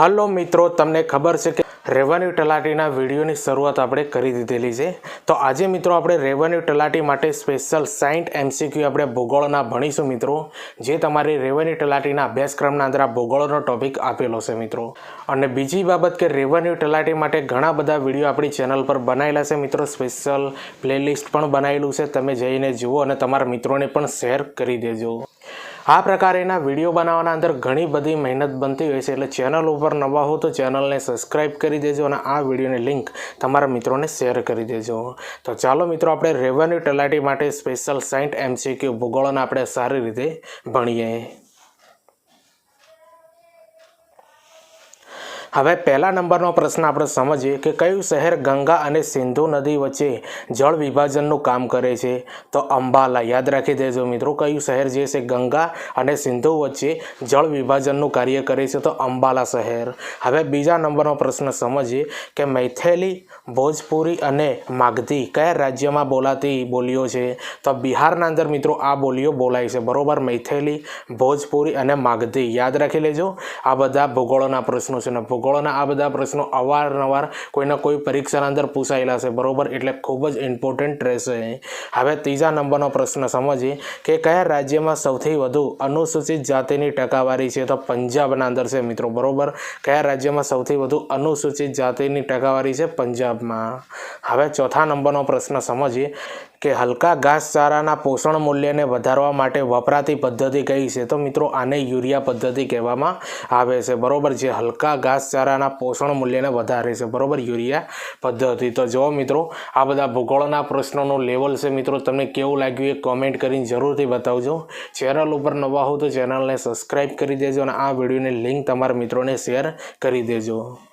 હાલો મિત્રો, તમને ખબર છે કે રેવન્યુ તલાટીના વિડીયોની શરૂઆત આપણે કરી દીધેલી છે. તો આજે મિત્રો આપણે રેવન્યુ તલાટી માટે સ્પેશિયલ સાઇન્ટ એમસીક્યુ આપણે ભૂગોળના ભણીશું મિત્રો, જે તમારી રેવન્યુ તલાટીના અભ્યાસક્રમના અંદર આ ભૂગોળનો ટોપિક આપેલો છે મિત્રો. અને બીજી બાબત કે રેવન્યુ તલાટી માટે ઘણા બધા વીડિયો આપણી ચેનલ પર બનાવેલા છે મિત્રો સ્પેશિયલ પ્લેલિસ્ટ પણ બનાવેલું છે, તમે જઈને જુઓ અને તમારા મિત્રોને પણ શેર કરી દેજો. આ પ્રકારેના વીડિયો બનાવવાના અંદર ઘણી બધી મહેનત બનતી હોય છે. એટલે ચેનલ ઉપર નવા હો તો ચેનલને સબસ્ક્રાઈબ કરી દેજો અને આ વિડીયોની લિંક તમારા મિત્રોને શેર કરી દેજો. તો ચાલો મિત્રો, આપણે રેવન્યુ તલાટી માટે સ્પેશિયલ સાઇન્ટ એમસીક્યુ ભૂગોળને આપણે સારી રીતે ભણીએ. હવે પહેલા નંબરનો પ્રશ્ન આપણે સમજીએ કે કયું શહેર ગંગા અને સિંધુ નદી વચ્ચે જળ વિભાજનનું કામ કરે છે? તો અંબાલા, યાદ રાખી દેજો મિત્રો, કયું શહેર જે છે ગંગા અને સિંધુ વચ્ચે જળ વિભાજનનું કાર્ય કરે છે? તો અંબાલા શહેર. હવે બીજા નંબરનો પ્રશ્ન સમજીએ કે મૈથેલી, ભોજપુરી અને માગધી કયા રાજ્યમાં બોલાતી બોલીઓ છે? તો બિહારના અંદર મિત્રો આ બોલીઓ બોલાય છે. બરોબર, મૈથેલી, ભોજપુરી અને માગધી. યાદ રાખી લેજો. આ બધા ભૂગોળના પ્રશ્નો છે ને ભૂગોળના આ બધા પ્રશ્નો અવારનવાર કોઈના કોઈ પરીક્ષાના અંદર પૂછાયેલા છે. બરોબર? એટલે ખૂબ જ ઇમ્પોર્ટન્ટ રહેશે. હવે ત્રીજા નંબરનો પ્રશ્ન સમજીએ કે કયા રાજ્યમાં સૌથી વધુ અનુસૂચિત જાતિની ટકાવારી છે? તો પંજાબના અંદર છે મિત્રો. બરોબર? કયા રાજ્યમાં સૌથી વધુ અનુસૂચિત જાતિની ટકાવારી છે? પંજાબમાં. હવે ચોથા નંબરનો પ્રશ્ન સમજીએ કે હલકા ઘાસચારાના પોષણ મૂલ્યને વધારવા માટે વપરાતી પદ્ધતિ કઈ છે? તો મિત્રો, આને યુરિયા પદ્ધતિ કહેવામાં આવે છે. બરોબર જે હલકા ઘાસચારાના પોષણ મૂલ્યને વધારે છે. બરોબર? યુરિયા પદ્ધતિ. તો જો મિત્રો, આ બધા ભૂગોળના પ્રશ્નોનું લેવલ છે મિત્રો. તમને કેવું લાગ્યું એ કોમેન્ટ કરીને જરૂરથી બતાવજો. ચેનલ ઉપર નવા હો તો ચેનલને સબસ્ક્રાઈબ કરી દેજો અને આ વિડીયોની લિંક તમારા મિત્રોને શેર કરી દેજો.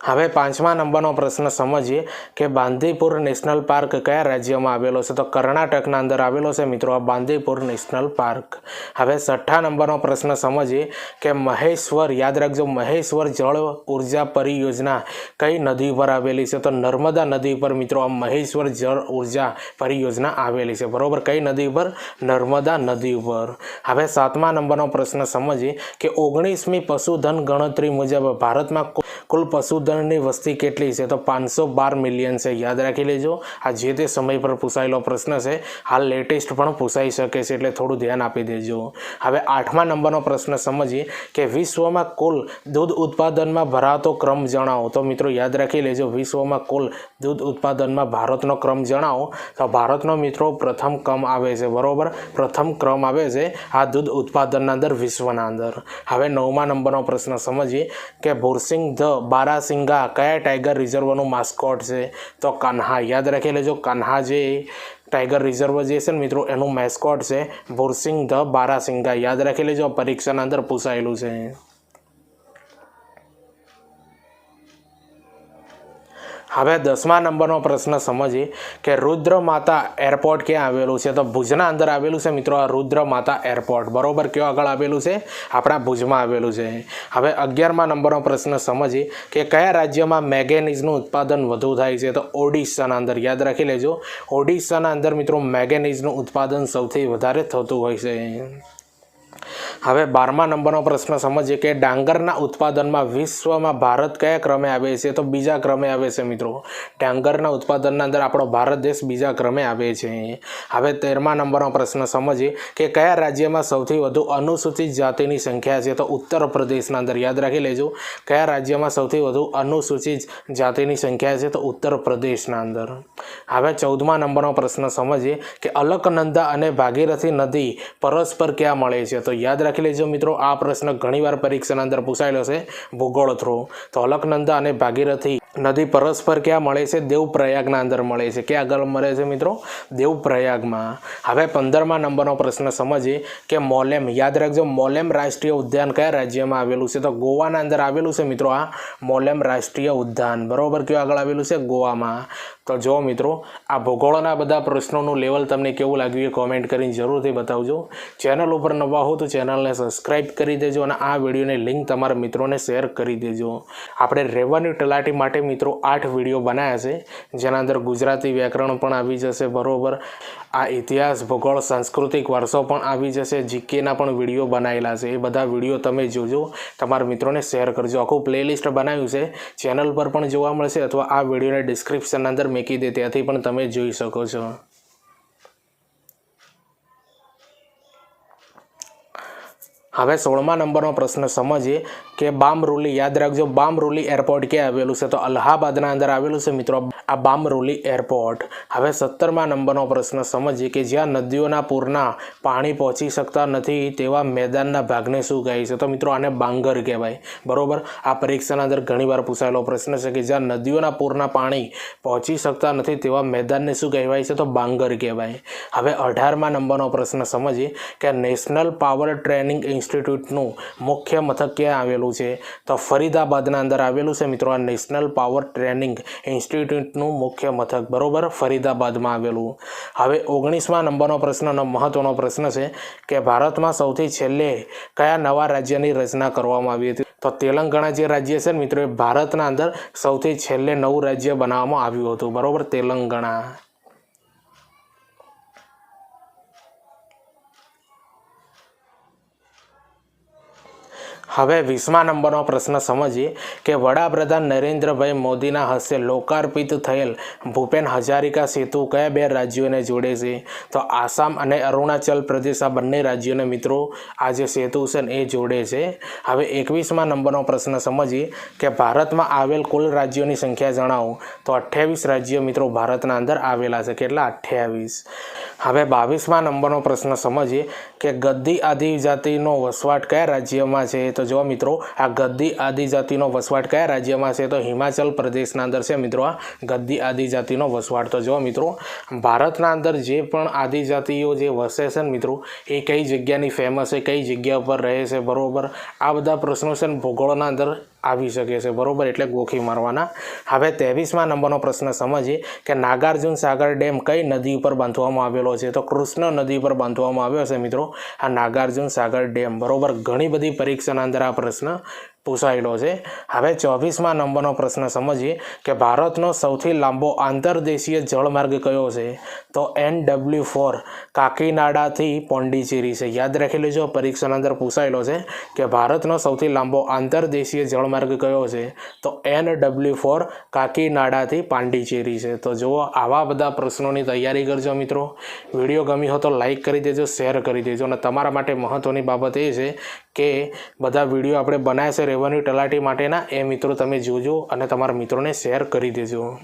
હવે પાંચમા નંબરનો પ્રશ્ન સમજીએ કે બાંદીપુર નેશનલ પાર્ક કયા રાજ્યમાં આવેલો છે? તો કર્ણાટકના અંદર આવેલો છે મિત્રો, આ બાંદીપુર નેશનલ પાર્ક. હવે છઠ્ઠા નંબરનો પ્રશ્ન સમજીએ કે મહેશ્વર, યાદ રાખજો, મહેશ્વર જળ ઊર્જા પરિયોજના કઈ નદી પર આવેલી છે? તો નર્મદા નદી પર મિત્રો, આ મહેશ્વર જળ ઊર્જા પરિયોજના આવેલી છે. બરોબર? કઈ નદી પર? નર્મદા નદી ઉપર હવે સાતમા નંબરનો પ્રશ્ન સમજીએ કે ઓગણીસમી પશુધન ગણતરી મુજબ ભારતમાં કુલ પશુધનની વસ્તી કેટલી છે? તો પાંચસો બાર મિલિયન છે. યાદ રાખી લેજો. આ જે તે સમય પર પૂછાયેલો પ્રશ્ન છે, હાલ લેટેસ્ટ પણ પૂછાઈ શકે છે, એટલે થોડું ધ્યાન આપી દેજો. હવે આઠમા નંબરનો પ્રશ્ન સમજીએ કે વિશ્વમાં કુલ દૂધ ઉત્પાદનમાં ભરાતો ક્રમ જણાવો. તો મિત્રો યાદ રાખી લેજો, વિશ્વમાં કુલ દૂધ ઉત્પાદનમાં ભારતનો ક્રમ જણાવો. તો ભારતનો મિત્રો પ્રથમ ક્રમ આવે છે, બરોબર? પ્રથમ ક્રમ આવે છે આ દૂધ ઉત્પાદનના અંદર વિશ્વના અંદર. હવે નવમા નંબરનો પ્રશ્ન સમજીએ કે બોર્સિંગ ધ બારાસિંગા, કયા ટાઈગર રિઝર્વનું માસ્કોટ છે? તો કાન્હા, યાદ રાખી લેજો, કાન્હા જે ટાઈગર રિઝર્વ જે છે ને મિત્રો, એનું મેસ્કોટ છે ભુરસિંગ ધ બારાસિંગા. યાદ રાખી લેજો, પરીક્ષાના અંદર પૂછાયેલું છે. હવે દસમા નંબરનો પ્રશ્ન સમજીએ કે રુદ્ર માતા એરપોર્ટ ક્યાં આવેલું છે? તો ભુજના અંદર આવેલું છે મિત્રો રુદ્ર માતા એરપોર્ટ. બરોબર? કયો આગળ આવેલું છે? આપણા ભુજમાં આવેલું છે. હવે અગિયારમા નંબરનો પ્રશ્ન સમજીએ કે કયા રાજ્યમાં મેગેનીઝનું ઉત્પાદન વધુ થાય છે? તો ઓડિશાના અંદર યાદ રાખી લેજો. ઓડિશાના અંદર મિત્રો મેગેનીઝનું ઉત્પાદન સૌથી વધારે થતું હોય છે. હવે બારમા નંબરનો પ્રશ્ન સમજીએ કે ડાંગરના ઉત્પાદનમાં વિશ્વમાં ભારત કયા ક્રમે આવે છે? તો બીજા ક્રમે આવે છે મિત્રો. ડાંગરના ઉત્પાદનના અંદર આપણો ભારત દેશ બીજા ક્રમે આવે છે. હવે તેરમા નંબરનો પ્રશ્ન સમજીએ કે કયા રાજ્યમાં સૌથી વધુ અનુસૂચિત જાતિની સંખ્યા છે? તો ઉત્તર પ્રદેશના અંદર યાદ રાખી લેજો. કયા રાજ્યમાં સૌથી વધુ અનુસૂચિત જાતિની સંખ્યા છે? તો ઉત્તર પ્રદેશના અંદર. હવે ચૌદમા નંબરનો પ્રશ્ન સમજીએ કે અલકનંદા અને ભાગીરથી નદી પરસ્પર ક્યાં મળે છે? તો યાદ રાખી લેજો મિત્રો. આ પ્રશ્ન ઘણીવાર પરીક્ષાના અંદર પૂછાયેલો છે. ભૂગોળ થ્રુ તો અલકનંદા અને ભાગીરથી નદી પરસ્પર ક્યાં મળે છે? દેવપ્રયાગના અંદર મળે છે. ક્યાં આગળ મળે છે મિત્રો? દેવપ્રયાગમાં. હવે પંદરમા નંબરનો પ્રશ્ન સમજીએ કે મોલેમ, યાદ રાખજો, મોલેમ રાષ્ટ્રીય ઉદ્યાન કયા રાજ્યમાં આવેલું છે? તો ગોવાના અંદર આવેલું છે મિત્રો આ મોલેમ રાષ્ટ્રીય ઉદ્યાન. બરોબર? કયું આગળ આવેલું છે? ગોવામાં. તો જો મિત્રો, આ ભૂગોળના બધા પ્રશ્નોનું લેવલ તમને કેવું લાગ્યું એ કોમેન્ટ કરીને જરૂરથી બતાવજો. ચેનલ ઉપર નવા હો તો ચેનલને સબસ્ક્રાઈબ કરી દેજો અને આ વિડીયોની લિંક તમારા મિત્રોને શેર કરી દેજો. આપણે રેવન્યુ તલાટી માટે માટે મિત્રો આઠ વીડિયો બનાવ્યા છે. જેના અંદર ગુજરાતી વ્યાકરણ પણ આવી જશે બરાબર. આ ઇતિહાસ, ભૂગોળ, સાંસ્કૃતિક વારસો પણ આવી જશે. જીકેના પણ વીડિયો બનાવેલા છે. એ બધા વીડિયો તમે જોજો. તમારા મિત્રોને શેર કરજો. આખું પ્લેલિસ્ટ બનાવ્યું છે. ચેનલ પર પણ જોવા મળશે અથવા આ વિડીયોને ડિસ્ક્રિપ્શન અંદર મૂકી દે. ત્યાંથી પણ તમે જોઈ શકો છો. હવે સોળમા નંબરનો પ્રશ્ન સમજીએ કે બામરોલી, યાદ રાખજો, બામરોલી એરપોર્ટ ક્યાં આવેલું છે? તો અલ્હાબાદના અંદર આવેલું છે મિત્રો, આ બામરોલી એરપોર્ટ. હવે સત્તરમા નંબરનો પ્રશ્ન સમજીએ કે જ્યાં નદીઓના પૂરના પાણી પહોંચી શકતા નથી તેવા મેદાનના ભાગને શું કહે છે? તો મિત્રો, આને બાંગર કહેવાય. બરોબર? આ પરીક્ષાના અંદર ઘણીવાર પૂછાયેલો પ્રશ્ન છે કે જ્યાં નદીઓના પૂરના પાણી પહોંચી શકતા નથી તેવા મેદાનને શું કહેવાય છે? તો બાંગર કહેવાય. હવે અઢારમા નંબરનો પ્રશ્ન સમજીએ કે નેશનલ પાવર ટ્રેનિંગ ઇન્સ્ટિટ્યૂટનું મુખ્ય મથક ક્યાં આવેલું છે. તો ફરીદાબાદના અંદર આવેલું છે મિત્રો આ નેશનલ પાવર ટ્રેનિંગ ઇન્સ્ટિટ્યૂટનું મુખ્ય મથક. બરોબર? ફરીદાબાદમાં આવેલું. હવે ઓગણીસમા નંબરનો પ્રશ્નનો મહત્વનો પ્રશ્ન છે કે ભારતમાં સૌથી છેલ્લે કયા નવા રાજ્યની રચના કરવામાં આવી હતી? તો તેલંગાણા જે રાજ્ય છે મિત્રો એ ભારતના અંદર સૌથી છેલ્લે નવું રાજ્ય બનાવવામાં આવ્યું હતું. બરોબર? તેલંગાણા. હવે વીસમા નંબરનો પ્રશ્ન સમજીએ કે વડાપ્રધાન નરેન્દ્રભાઈ મોદીના હસ્તે લોકાર્પિત થયેલ ભૂપેન હજારિકા સેતુ કયા બે રાજ્યોને જોડે છે? તો આસામ અને અરુણાચલ પ્રદેશ આ બંને રાજ્યોને મિત્રો આ જે સેતુ છે એ જોડે છે. હવે એકવીસમા નંબરનો પ્રશ્ન સમજીએ કે ભારતમાં આવેલ કુલ રાજ્યોની સંખ્યા જણાવો. તો અઠ્યાવીસ રાજ્યો મિત્રો ભારતના અંદર આવેલા છે. કેટલા? અઠ્યાવીસ. હવે બાવીસમા નંબરનો પ્રશ્ન સમજીએ કે ગદ્દી આદિજાતિનો વસવાટ કયા રાજ્યમાં છે? તો જો મિત્રો, આ ગદ્દી આદિજાતિનો વસવાટ કયા રાજ્યમાં છે? તો હિમાચલ પ્રદેશના અંદર છે મિત્રો, આ ગદ્દી આદિજાતિનો વસવાટ. તો જો મિત્રો, ભારતના અંદર જે પણ આદિજાતિઓ જે વસે છે ને મિત્રો, એ કઈ જગ્યાની ફેમસ છે, કઈ જગ્યા ઉપર રહે છે? બરોબર? આ બધા પ્રશ્નો છે ને ભૂગોળના અંદર આવી શકે છે. બરોબર? એટલે ગોખી મારવાના. હવે તેવીસમાં નંબરનો પ્રશ્ન સમજીએ કે નાગાર્જુન સાગર ડેમ કઈ નદી ઉપર બાંધવામાં આવેલો છે? તો કૃષ્ણ નદી પર બાંધવામાં આવ્યો છે મિત્રો, આ નાગાર્જુન સાગર ડેમ. બરોબર? ઘણી બધી પરીક્ષાના અંદર આ પ્રશ્ન પૂછાયેલો છે. હવે ચોવીસમાં નંબરનો પ્રશ્ન સમજીએ કે ભારતનો સૌથી લાંબો આંતરદેશીય જળમાર્ગ કયો છે? તો એન ડબલ્યુ ફોર કાકીનાડાથી પોંડિચેરી છે. યાદ રાખી લેજો, પરીક્ષાના અંદર પૂછાયેલો છે કે ભારતનો સૌથી લાંબો આંતરદેશીય જળમાર્ગ કયો છે? તો એન ડબલ્યુ ફોર કાકીનાડાથી પાંડિચેરી છે. તો જુઓ, આવા બધા પ્રશ્નોની તૈયારી કરજો મિત્રો. વીડિયો ગમ્યો હો તો લાઈક કરી દેજો, શેર કરી દેજો અને તમારા માટે મહત્ત્વની બાબત એ છે કે બધા વીડિયો આપણે બનાવ્યા છે રેવન્યુ તલાટી માટેના, એ મિત્રો તમે જોજો અને તમારા મિત્રોને શેર કરી દેજો.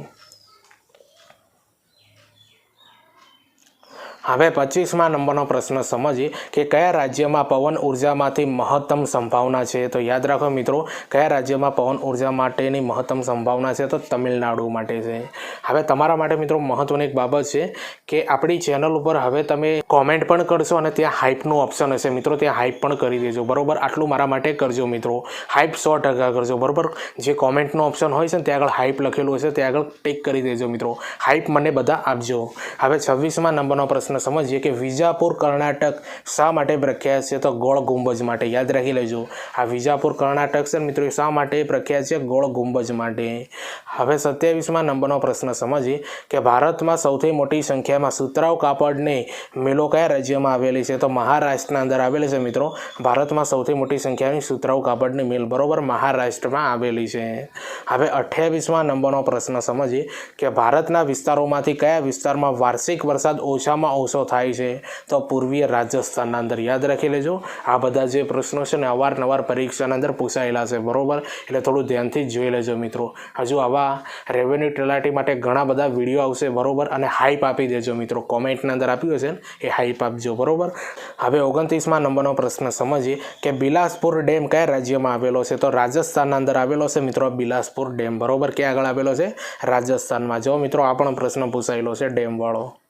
હવે પચીસમાં નંબરનો પ્રશ્ન સમજીએ કે કયા રાજ્યમાં પવન ઉર્જામાંથી મહત્તમ સંભાવના છે? તો યાદ રાખો મિત્રો, કયા રાજ્યમાં પવન ઊર્જા માટેની મહત્તમ સંભાવના છે? તો તમિલનાડુ માટે છે. હવે તમારા માટે મિત્રો મહત્ત્વની એક બાબત છે કે આપણી ચેનલ ઉપર હવે તમે કોમેન્ટ પણ કરશો અને ત્યાં હાઇપનું ઓપ્શન હશે. મિત્રો, ત્યાં હાઇપ પણ કરી દેજો. બરોબર? આટલું મારા માટે કરજો મિત્રો. હાઇપ સો ટકા કરજો. બરોબર? જે કોમેન્ટનું ઓપ્શન હોય છે ને, ત્યાં આગળ હાઇપ લખેલું હશે. ત્યાં આગળ ટેક કરી દેજો મિત્રો. હાઇપ મને બધા આપજો. હવે છવ્વીસમાં નંબરનો પ્રશ્ન પ્રશ્ન સમજીએ કે વિજાપુર કર્ણાટક શા માટે પ્રખ્યાત છે તો ગોળ ગુંબજ માટે યાદ રાખી લેજો. આ વિજાપુર કર્ણાટક છે મિત્રો શા માટે પ્રખ્યાત છે? ગોળ ગુંબજ માટે. હવે સત્યાવીસમાં નંબરનો પ્રશ્ન સમજીએ કે ભારતમાં સૌથી મોટી સંખ્યામાં સુતરાઉ કાપડની મિલો કયા રાજ્યમાં આવેલી છે? તો મહારાષ્ટ્રના અંદર આવેલી છે મિત્રો. ભારતમાં સૌથી મોટી સંખ્યાની સુતરાઉ કાપડની મિલ બરોબર મહારાષ્ટ્રમાં આવેલી છે. હવે અઠ્યાવીસમાં નંબરનો પ્રશ્ન સમજીએ કે ભારતના વિસ્તારોમાંથી કયા વિસ્તારમાં વાર્ષિક વરસાદ ઓછામાં ઓછો થાય છે, તો પૂર્વીય રાજસ્થાનના અંદર યાદ રાખી લેજો. આ બધા જે પ્રશ્નો છે ને અવારનવાર પરીક્ષાના અંદર પૂછાયેલા છે, બરોબર? એટલે થોડું ધ્યાનથી જોઈ લેજો મિત્રો. હજુ આવા રેવન્યુ તલાટી માટે ઘણા બધા વીડિયો આવશે, બરોબર? અને હાઈપ આપી દેજો મિત્રો. કોમેન્ટના અંદર આપ્યું હશે ને, એ હાઈપ આપજો, બરોબર? હવે ઓગણત્રીસમાં નંબરનો પ્રશ્ન સમજીએ કે બિલાસપુર ડેમ કયા રાજ્યમાં આવેલો છે? તો રાજસ્થાનના અંદર આવેલો છે મિત્રો બિલાસપુર ડેમ, બરોબર? ક્યાં આગળ આવેલો છે? રાજસ્થાનમાં. જો મિત્રો આ પણ પ્રશ્ન પૂછાયેલો છે ડેમવાળો.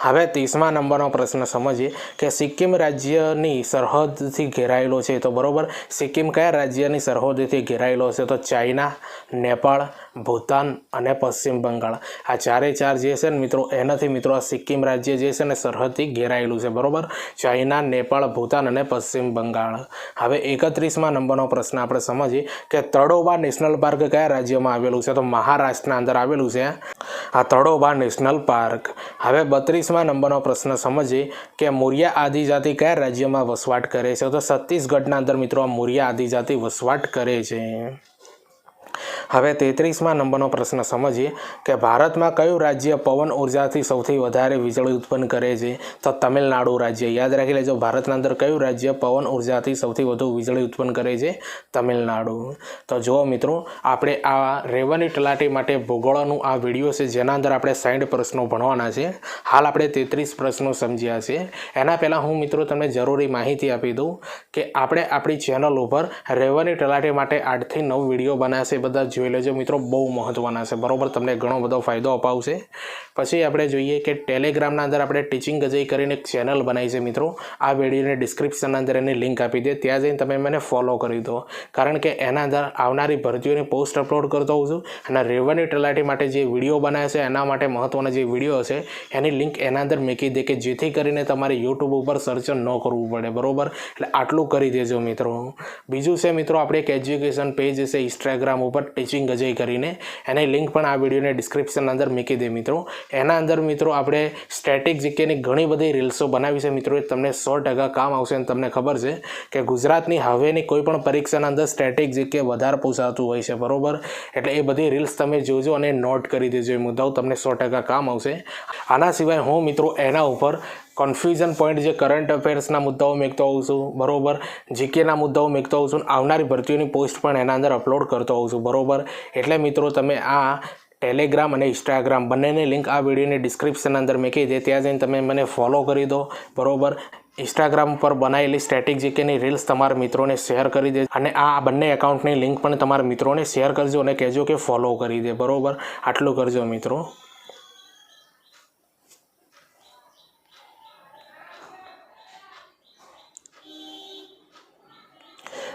હવે ત્રીસમા નંબરનો પ્રશ્ન સમજીએ કે સિક્કિમ રાજ્યની સરહદથી ઘેરાયેલો છે તો બરોબર, સિક્કિમ કયા રાજ્યની સરહદથી ઘેરાયેલો છે? તો ચાઇના, નેપાળ ભૂતાન અને પશ્ચિમ બંગાળ. આ ચારે ચાર જે છે ને મિત્રો, એનાથી મિત્રો આ સિક્કિમ રાજ્ય જે છે ને સરહદથી ઘેરાયેલું છે, બરાબર? ચાઇના, નેપાળ, ભૂતાન અને પશ્ચિમ બંગાળ. હવે એકત્રીસમાં નંબરનો પ્રશ્ન આપણે સમજીએ કે તળોબા નેશનલ પાર્ક કયા રાજ્યમાં આવેલું છે? તો મહારાષ્ટ્રના અંદર આવેલું છે આ તળોબા નેશનલ પાર્ક. હવે બત્રીસમાં નંબરનો પ્રશ્ન સમજીએ કે મુરિયા આદિજાતિ કયા રાજ્યમાં વસવાટ કરે છે? તો છત્તીસગઢના અંદર મિત્રો આ મુરિયા આદિજાતિ વસવાટ કરે છે. હવે તેત્રીસમાં નંબરનો પ્રશ્ન સમજીએ કે ભારતમાં કયું રાજ્ય પવન ઉર્જાથી સૌથી વધારે વીજળી ઉત્પન્ન કરે છે? તો તમિલનાડુ રાજ્ય. યાદ રાખી લેજો, ભારતના અંદર કયું રાજ્ય પવન ઉર્જાથી સૌથી વધુ વીજળી ઉત્પન્ન કરે છે? તમિલનાડુ. તો જુઓ મિત્રો, આપણે આ રેવન્યુ તલાટી માટે ભૂગોળનું આ વીડિયો છે, જેના અંદર આપણે સાઠ પ્રશ્નો ભણવાના છે. હાલ આપણે તેત્રીસ પ્રશ્નો સમજ્યા છે. એના પહેલાં હું મિત્રો તમને જરૂરી માહિતી આપી દઉં કે આપણે આપણી ચેનલ ઉપર રેવન્યુ તલાટી માટે આઠથી નવ વીડિયો બનાવશે બધા. જોઈ લેજો. મિત્રો, બહુ મહત્ત્વના છે. બરોબર, તમને ઘણો બધો ફાયદો અપાવશે. પછી આપણે જોઈએ કે ટેલિગ્રામના અંદર આપણે ટીચિંગ અજય કરીને એક ચેનલ બનાવી છે, મિત્રો. આ વિડીયોની ડિસ્ક્રિપ્શનના અંદર એની લિંક આપી દે. ત્યાં જઈને તમે મને ફોલો કરી દો. કારણ કે એના અંદર આવનારી ભરતીઓની પોસ્ટ અપલોડ કરતો હોઉં છું અને રેવન્યુ તલાટી માટે જે વીડિયો બનાવે છે, એના માટે મહત્ત્વના જે વીડિયો છે એની લિંક એના અંદર મૂકી દે કે જેથી કરીને તમારે યુટ્યુબ ઉપર સર્ચ ન કરવું પડે. બરોબર? એટલે આટલું કરી દેજો, મિત્રો. બીજું છે, મિત્રો, આપણે એક એજ્યુકેશન પેજ છે ઇન્સ્ટાગ્રામ ઉપર. ટીચિંગ અજય કરીને એની લિંક પણ આ વિડીયોને ડિસ્ક્રિપ્શન અંદર મૂકી દે મિત્રો. એના અંદર મિત્રો આપણે સ્ટેટિક જીકેની ઘણી બધી રીલ્સો બનાવી છે મિત્રો. એ તમને સો ટકા કામ આવશે અને તમને ખબર છે કે ગુજરાતની હવેની કોઈ પણ પરીક્ષાના અંદર સ્ટેટિક જીકે વધારે પૂછાતું હોય છે, બરોબર? એટલે એ બધી રીલ્સ તમે જોજો અને નોટ કરી દેજો. એ મુદ્દાઓ તમને સો ટકા કામ આવશે. આના સિવાય હું મિત્રો એના ઉપર કન્ફ્યુઝન પોઈન્ટ જે કરંટ અફેર્સના મુદ્દાઓ મેકતો હોઉં છું, બરોબર? જીકેના મુદ્દાઓ મેકતો હોઉં છું, આવનારી ભરતીઓની પોસ્ટ પણ એના અંદર અપલોડ કરતો હોઉં છું, બરોબર? એટલે મિત્રો, તમે આ ટેલિગ્રામ અને ઇન્સ્ટાગ્રામ બંનેની લિંક આ વિડીયોની ડિસ્ક્રિપ્શન અંદર મૂકી દે, ત્યાં જઈને તમે મને ફોલો કરી દો, બરોબર? ઇન્સ્ટાગ્રામ પર બનાવેલી સ્ટેટિક જીકેની રીલ્સ તમારા મિત્રોને શેર કરી દે અને આ બંને એકાઉન્ટની લિંક પણ તમારા મિત્રોને શેર કરજો અને કહેજો કે ફોલો કરી દે, બરોબર? આટલું કરજો મિત્રો.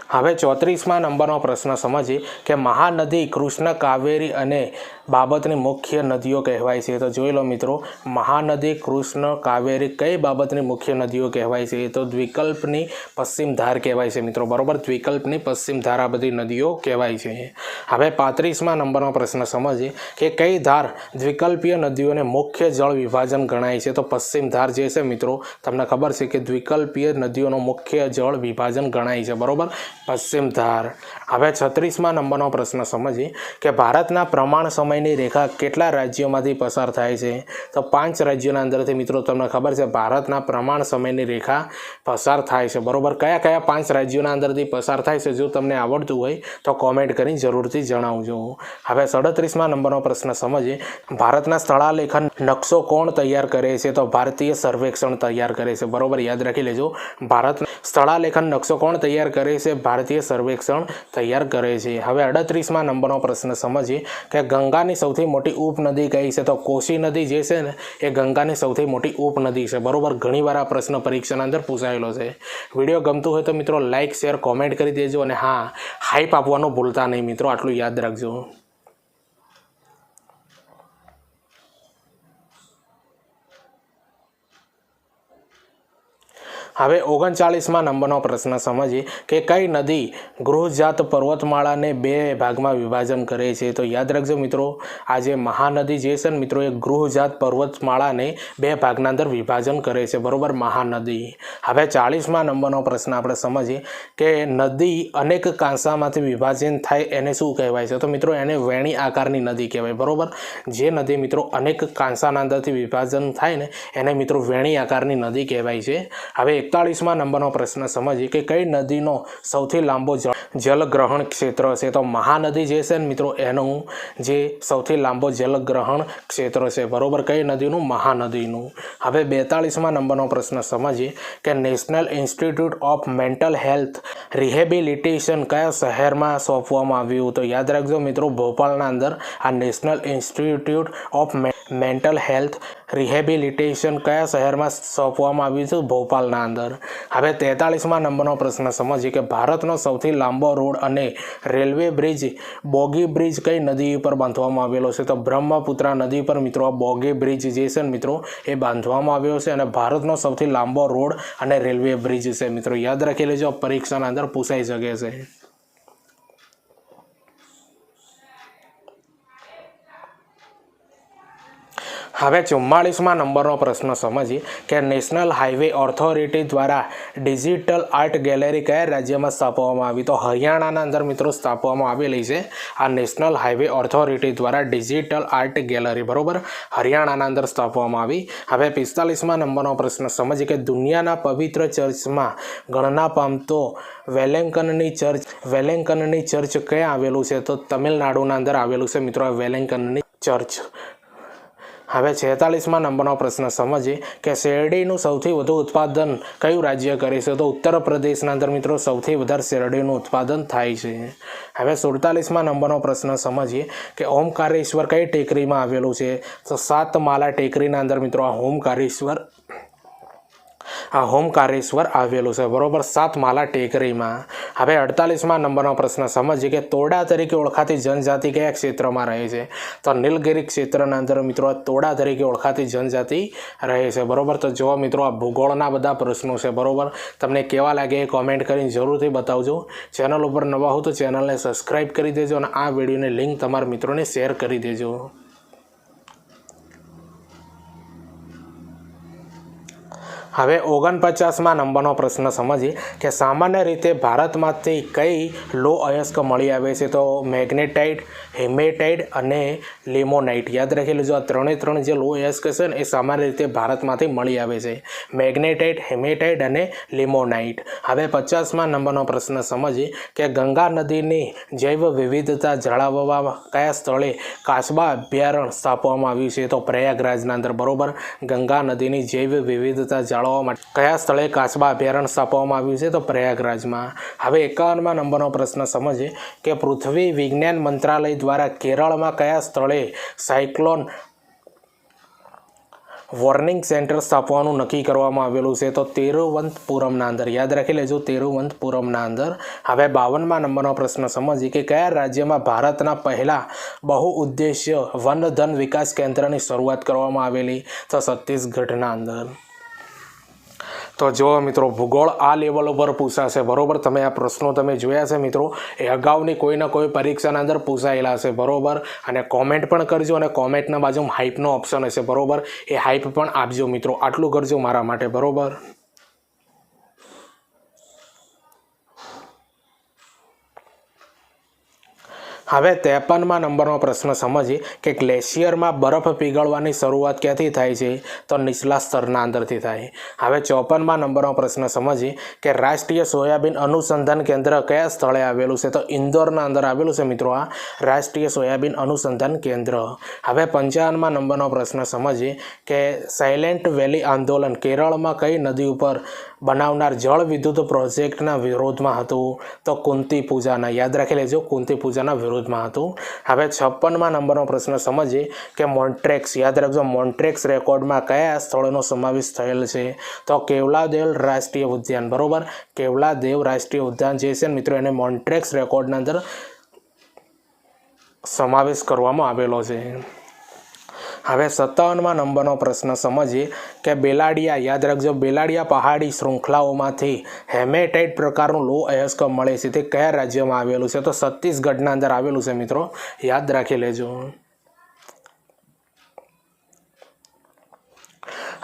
હવે ચોત્રીસમાં નંબરનો પ્રશ્ન સમજીએ કે મહાનદી કૃષ્ણ કાવેરી અને બાબતની મુખ્ય નદીઓ કહેવાય છે. તો જોઈ લો મિત્રો, મહાનદી કૃષ્ણ કાવેરી કઈ બાબતની મુખ્ય નદીઓ કહેવાય છે? તો દ્વિકલ્પની પશ્ચિમ ધાર કહેવાય છે મિત્રો. બરોબર? દ્વિકલ્પની પશ્ચિમ ધાર આ બધી નદીઓ કહેવાય છે. હવે પાંત્રીસમાં નંબરનો પ્રશ્ન સમજીએ કે કઈ ધાર દ્વિકલ્પીય નદીઓને મુખ્ય જળ વિભાજન ગણાય છે? તો પશ્ચિમ ધાર જે છે મિત્રો, તમને ખબર છે કે દ્વિકલ્પીય નદીઓનો મુખ્ય જળ વિભાજન ગણાય છે. બરોબર? પશ્ચિમ ધાર. હવે છત્રીસમાં નંબરનો પ્રશ્ન સમજીએ કે ભારતના પ્રમાણ સમયની રેખા કેટલા રાજ્યોમાંથી પસાર થાય છે? તો પાંચ રાજ્યોના અંદરથી મિત્રો તમને ખબર છે, ભારતના પ્રમાણ સમયની રેખા પસાર થાય છે. બરાબર? કયા કયા પાંચ રાજ્યોના અંદરથી પસાર થાય છે? જો તમને આવડતું હોય, તો કોમેન્ટ કરી જરૂરથી જણાવજો. હવે સડત્રીસમાં નંબરનો પ્રશ્ન સમજીએ. ભારતના સ્થળાલેખન નકશો કોણ તૈયાર કરે છે? તો ભારતીય સર્વેક્ષણ તૈયાર કરે છે. બરાબર? યાદ રાખી લેજો. ભારત સ્થળાલેખન નકશો કોણ તૈયાર કરે છે? ભારતીય સર્વેક્ષણ તૈયાર કરે છે. હવે અડત્રીસમાં નંબરનો પ્રશ્ન સમજીએ કે ગંગાની સૌથી મોટી ઉપનદી કઈ છે? તો કોશી નદી જે છે ને, એ ગંગાની સૌથી મોટી ઉપનદી છે. બરોબર? ઘણીવાર આ પ્રશ્ન પરીક્ષાના અંદર પૂછાયેલો છે. વીડિયો ગમતું હોય તો મિત્રો લાઇક શેર કોમેન્ટ કરી દેજો અને હા હાઈપ આપવાનું ભૂલતા નહીં મિત્રો. આટલું યાદ રાખજો. હવે ઓગણચાળીસમાં નંબરનો પ્રશ્ન સમજીએ કે કઈ નદી ગૃહજાત પર્વતમાળાને બે ભાગમાં વિભાજન કરે છે? તો યાદ રાખજો મિત્રો, આ જે મહાનદી જે છે ને મિત્રો, એ ગૃહજાત પર્વતમાળાને બે ભાગના અંદર વિભાજન કરે છે. બરાબર? મહાનદી. હવે ચાળીસમાં નંબરનો પ્રશ્ન આપણે સમજીએ કે નદી અનેક કાંસામાંથી વિભાજન થાય એને શું કહેવાય છે? તો મિત્રો, એને વેણી આકારની નદી કહેવાય. બરાબર? જે નદી મિત્રો અનેક કાંસાના અંદરથી વિભાજન થાય ને, એને મિત્રો વેણી આકારની નદી કહેવાય છે. હવે એકતાળીસમાં નંબરનો પ્રશ્ન સમજીએ કે કઈ નદીનો સૌથી લાંબો જલગ્રહણ ક્ષેત્ર છે? તો મહાનદી જે છે ને મિત્રો, એનું જે સૌથી લાંબો જલગ્રહણ ક્ષેત્ર છે. બરોબર? કઈ નદીનું? મહાનદીનું. હવે બેતાળીસમાં નંબરનો પ્રશ્ન સમજીએ કે national institute of mental health rehabilitation કયા શહેરમાં સોંપવામાં આવ્યું? તો યાદ રાખજો મિત્રો ભોપાલના અંદર આ national institute of mental health rehabilitation કયા શહેરમાં સોંપવામાં આવ્યું છે ભોપાલના અંદર? હવે તેતાળીસમાં નંબરનો પ્રશ્ન સમજીએ કે ભારતનો સૌથી લાંબો રોડ અને રેલવે બ્રિજ, બોગી બ્રિજ કઈ નદી પર બાંધવામાં આવેલો છે? તો બ્રહ્મપુત્રા નદી પર મિત્રો, આ બોગી બ્રિજ જે છે ને મિત્રો, એ બાંધવામાં આવ્યો છે અને ભારતનો સૌથી લાંબો રોડ અને રેલવે બ્રિજ છે. મિત્રો, યાદ રાખી લેજો પરીક્ષાના અંદર પૂછાઈ શકે છે. હવે ચુમ્માળીસમાં નંબરનો પ્રશ્ન સમજીએ કે નેશનલ હાઈવે ઓથોરિટી દ્વારા ડિજિટલ આર્ટ ગેલેરી કયા રાજ્યમાં સ્થાપવામાં આવી? તો હરિયાણાના અંદર મિત્રો સ્થાપવામાં આવેલી છે આ નેશનલ હાઈવે ઓથોરિટી દ્વારા ડિજિટલ આર્ટ ગેલેરી, બરોબર? હરિયાણાના અંદર સ્થાપવામાં આવી. હવે પિસ્તાલીસમાં નંબરનો પ્રશ્ન સમજીએ કે દુનિયાના પવિત્ર ચર્ચમાં ગણના પામતો વેલેંકનની ચર્ચ વેલેંકનની ચર્ચ ક્યાં આવેલું છે? તો તમિલનાડુના અંદર આવેલું છે મિત્રો વેલેન્કનની ચર્ચ. હવે છેતાલીસમાં નંબરનો પ્રશ્ન, સમજીએ કે શેરડીનું સૌથી વધુ ઉત્પાદન કયું રાજ્ય કરે છે? તો ઉત્તર પ્રદેશના અંદર મિત્રો સૌથી વધારે શેરડીનું ઉત્પાદન થાય છે. હવે સુડતાલીસમાં નંબરનો પ્રશ્ન, સમજીએ કે ઓમકારેશ્વર કઈ ટેકરીમાં આવેલું છે? તો સાત માલા ટેકરીના અંદર મિત્રો આ ઓમકારેશ્વર આ હોમકારેશ્વર આવેલું છે. બરોબર, સાત માલા ટેકરીમાં. હવે અડતાલીસમાં નંબરનો પ્રશ્ન, સમજીએ કે તોડા તરીકે ઓળખાતી જનજાતિ કયા ક્ષેત્રમાં રહે છે? તો નીલગિરી ક્ષેત્રના અંદર મિત્રો તોડા તરીકે ઓળખાતી જનજાતિ રહે છે. બરોબર, તો જો મિત્રો, આ ભૂગોળના બધા પ્રશ્નો છે. બરોબર, તમને કેવા લાગે એ કોમેન્ટ કરીને જરૂરથી બતાવજો. ચેનલ ઉપર નવા હો તો ચેનલને સબસ્ક્રાઈબ કરી દેજો અને આ વિડીયોની લિંક તમારા મિત્રોને શેર કરી દેજો. હવે ઓગણપચાસમાં નંબરનો પ્રશ્ન સમજીએ કે સામાન્ય રીતે ભારતમાંથી કઈ લો અયસ્ક મળી આવે છે? તો મેગ્નેટાઇટ હેમેટાઇડ અને લિમોનાઇટ. યાદ રાખી લેજો આ ત્રણે ત્રણ જે લો અયસ્ક છે ને, એ સામાન્ય રીતે ભારતમાંથી મળી આવે છે. મેગ્નેટાઇટ હેમેટાઇડ અને લિમોનાઇટ. હવે પચાસમાં નંબરનો પ્રશ્ન સમજીએ કે ગંગા નદીની જૈવ વિવિધતા જાળવવા કયા સ્થળે કાચબા અભયારણ્ય સ્થાપવામાં આવ્યું છે? તો પ્રયાગરાજના અંદર બરોબર ગંગા નદીની જૈવ વિવિધતા જાળવવા માટે. કયા સ્થળે કાચબા અભયારણ્ય સ્થાપવામાં આવ્યું છે તો પ્રયાગરાજમાં. હવે એકાવનમાં નંબરનો પ્રશ્ન સમજીએ કે પૃથ્વી વિજ્ઞાન મંત્રાલય દ્વારા કેરળમાં કયા સ્થળે સાયક્લોન વોર્નિંગ સેન્ટર સ્થાપવાનું નક્કી કરવામાં આવેલું છે તો તિરુવંતપુરમના અંદર. યાદ રાખી લેજો તિરુવંતપુરમના અંદર. હવે બાવનમાં નંબરનો પ્રશ્ન સમજીએ કે કયા રાજ્યમાં ભારતના પહેલા બહુ ઉદ્દેશ્ય વનધન વિકાસ કેન્દ્રની શરૂઆત કરવામાં આવેલી તો છત્તીસગઢના અંદર. તો જો મિત્રો, ભૂગોળ આ લેવલ ઉપર પૂછાશે. બરાબર? તમે આ પ્રશ્નો તમે જોયા છે મિત્રો? એ અગાઉની કોઈના કોઈ પરીક્ષાના અંદર પૂછાયેલા છે. બરોબર? અને કોમેન્ટ પણ કરજો અને કોમેન્ટના બાજુમાં હાઇપનો ઓપ્શન હશે. બરોબર? એ હાઇપ પણ આપજો મિત્રો. આટલું કરજો મારા માટે. બરોબર? હવે ત્રેપનમાં નંબરનો પ્રશ્ન સમજીએ કે ગ્લેશિયરમાં બરફ પીગળવાની શરૂઆત ક્યાંથી થાય છે? તો નીચલા સ્તરના અંદરથી થાય. હવે ચોપનમાં નંબરનો પ્રશ્ન સમજીએ કે રાષ્ટ્રીય સોયાબીન અનુસંધાન કેન્દ્ર કયા સ્થળે આવેલું છે? તો ઇન્દોરના અંદર આવેલું છે મિત્રો આ રાષ્ટ્રીય સોયાબીન અનુસંધાન કેન્દ્ર. હવે પંચાવનમાં નંબરનો પ્રશ્ન સમજીએ કે સાયલેન્ટ વેલી આંદોલન કેરળમાં કઈ નદી ઉપર બનાવનાર જળ વિદ્યુત પ્રોજેક્ટના વિરોધમાં હતું? તો કુંતી પૂજાના, યાદ રાખી લેજો, કુંતી પૂજાના વિરોધમાં હતું. હવે છપ્પનમાં નંબરનો પ્રશ્ન સમજીએ કે મોન્ટ્રેક્સ યાદ રાખજો મોન્ટ્રેક્સ રેકોર્ડમાં કયા સ્થળોનો સમાવેશ થયેલ છે? તો કેવલાદેવ રાષ્ટ્રીય ઉદ્યાન, બરોબર? કેવલાદેવ રાષ્ટ્રીય ઉદ્યાન જે છે મિત્રો, એને મોન્ટ્રેક્સ રેકોર્ડના અંદર સમાવેશ કરવામાં આવેલો છે. હવે સત્તાવનમાં નંબરનો પ્રશ્ન સમજીએ કે બેલાડિયા, યાદ રાખજો, બેલાડિયા પહાડી શૃંખલાઓમાંથી હેમેટાઇટ પ્રકારનું લો અયસ્ક મળે છે. તે કયા રાજ્યમાં આવેલું છે? તો છત્તીસગઢના અંદર આવેલું છે મિત્રો. યાદ રાખી લેજો.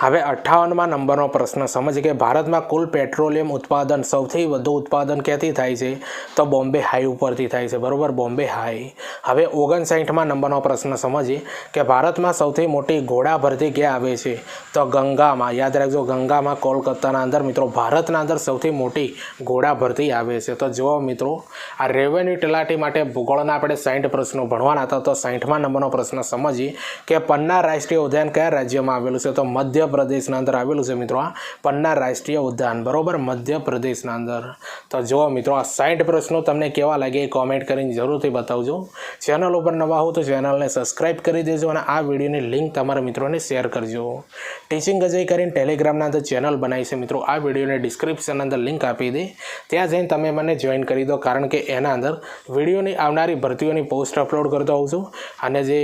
હવે અઠ્ઠાવનમાં નંબરનો પ્રશ્ન. સમજીએ કે ભારતમાં કુલ પેટ્રોલિયમ ઉત્પાદન સૌથી વધુ ઉત્પાદન ક્યાંથી થાય છે? તો બોમ્બે હાઈ ઉપરથી થાય છે. બરાબર, બોમ્બે હાઈ. હવે ઓગણસાઠમાં નંબરનો પ્રશ્ન. સમજીએ કે ભારતમાં સૌથી મોટી ઘોડા ભરતી ક્યાં આવે છે? તો ગંગામાં. યાદ રાખજો, ગંગામાં કોલકાતાના અંદર, મિત્રો, ભારતના અંદર સૌથી મોટી ઘોડા ભરતી આવે છે. તો જુઓ, મિત્રો, આ રેવન્યુ તલાટી માટે ભૂગોળના આપણે સાઠ પ્રશ્નો ભણવાના હતા. તો સાઠમાં નંબરનો પ્રશ્ન. સમજીએ કે પન્ના રાષ્ટ્રીય ઉદ્યાન કયા રાજ્યમાં આવેલું છે? તો મધ્ય મધ્યપ્રદેશના અંદર આવેલું છે મિત્રો આ પન્ના રાષ્ટ્રીય ઉદ્યાન. બરોબર? મધ્યપ્રદેશના અંદર. તો જુઓ મિત્રો, આ સાઠ પ્રશ્નો તમને કેવા લાગે એ કોમેન્ટ કરીને જરૂરથી બતાવજો. ચેનલ ઉપર નવા હો તો ચેનલને સબસ્ક્રાઇબ કરી દેજો અને આ વિડીયોની લિંક તમારા મિત્રોને શેર કરજો. ટીચિંગ અજય કરીને ટેલિગ્રામના અંદર ચેનલ બનાવી છે મિત્રો. આ વિડીયોને ડિસ્ક્રિપ્શન અંદર લિંક આપી દે. ત્યાં જઈને તમે મને જોઈન કરી દો. કારણ કે એના અંદર વિડીયોની આવનારી ભરતીઓની પોસ્ટ અપલોડ કરતો હોઉં છું. અને જે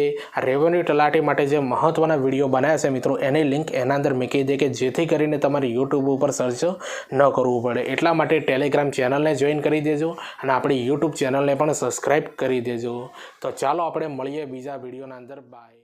રેવન્યુ તલાટી માટે જે મહત્ત્વના વીડિયો બનાવ્યા છે મિત્રો, એની લિંક એના અંદર મૂકી દે કે જેથી કરીને તમારે યુટ્યુબ ઉપર સર્ચ ન કરવું પડે. એટલા માટે ટેલિગ્રામ ચેનલને જોઈન કરી દેજો અને આપણી યુટ્યુબ ચેનલને પણ સબસ્ક્રાઈબ કરી દેજો. તો ચાલો આપણે મળીએ બીજા વિડીયોના અંદર. બાય